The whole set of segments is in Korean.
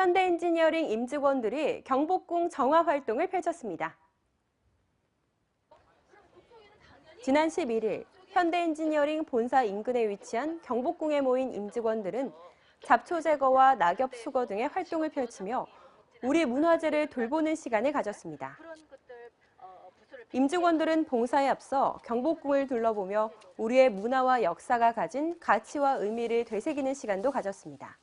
현대 엔지니어링 임직원들이 경복궁 정화 활동을 펼쳤습니다. 지난 11일 현대 엔지니어링 본사 인근에 위치한 경복궁에 모인 임직원들은 잡초 제거와 낙엽 수거 등의 활동을 펼치며 우리 문화재를 돌보는 시간을 가졌습니다. 임직원들은 봉사에 앞서 경복궁을 둘러보며 우리의 문화와 역사가 가진 가치와 의미를 되새기는 시간도 가졌습니다.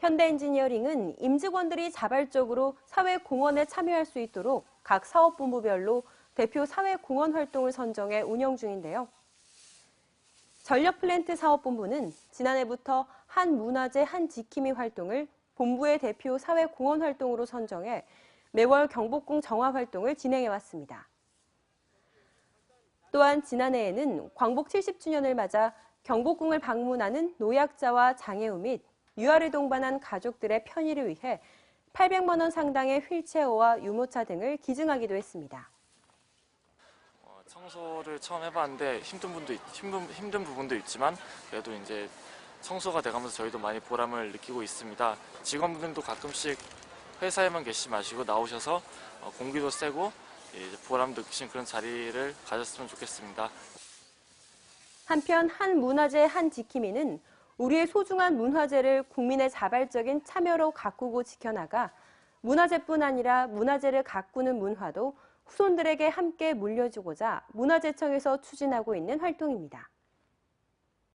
현대엔지니어링은 임직원들이 자발적으로 사회공헌에 참여할 수 있도록 각 사업본부별로 대표 사회공헌 활동을 선정해 운영 중인데요. 전력 플랜트 사업본부는 지난해부터 한 문화재 한 지킴이 활동을 본부의 대표 사회공헌 활동으로 선정해 매월 경복궁 정화 활동을 진행해 왔습니다. 또한 지난해에는 광복 70주년을 맞아 경복궁을 방문하는 노약자와 장애우 및 유아를 동반한 가족들의 편의를 위해 800만 원 상당의 휠체어와 유모차 등을 기증하기도 했습니다. 어, 청소를 처음 해봤는데 힘든 분도 있- 힘든, 힘든 부분도 있지만 그래도 이제 청소가 돼가면서 저희도 많이 보람을 느끼고 있습니다. 직원분들도 가끔씩 회사에만 계시지 마시고 나오셔서 어, 공기도 쐬고 보람 느끼신 그런 자리를 가졌으면 좋겠습니다. 한편 한 문화재 한 지킴이는 우리의 소중한 문화재를 국민의 자발적인 참여로 가꾸고 지켜나가 문화재뿐 아니라 문화재를 가꾸는 문화도 후손들에게 함께 물려주고자 문화재청에서 추진하고 있는 활동입니다.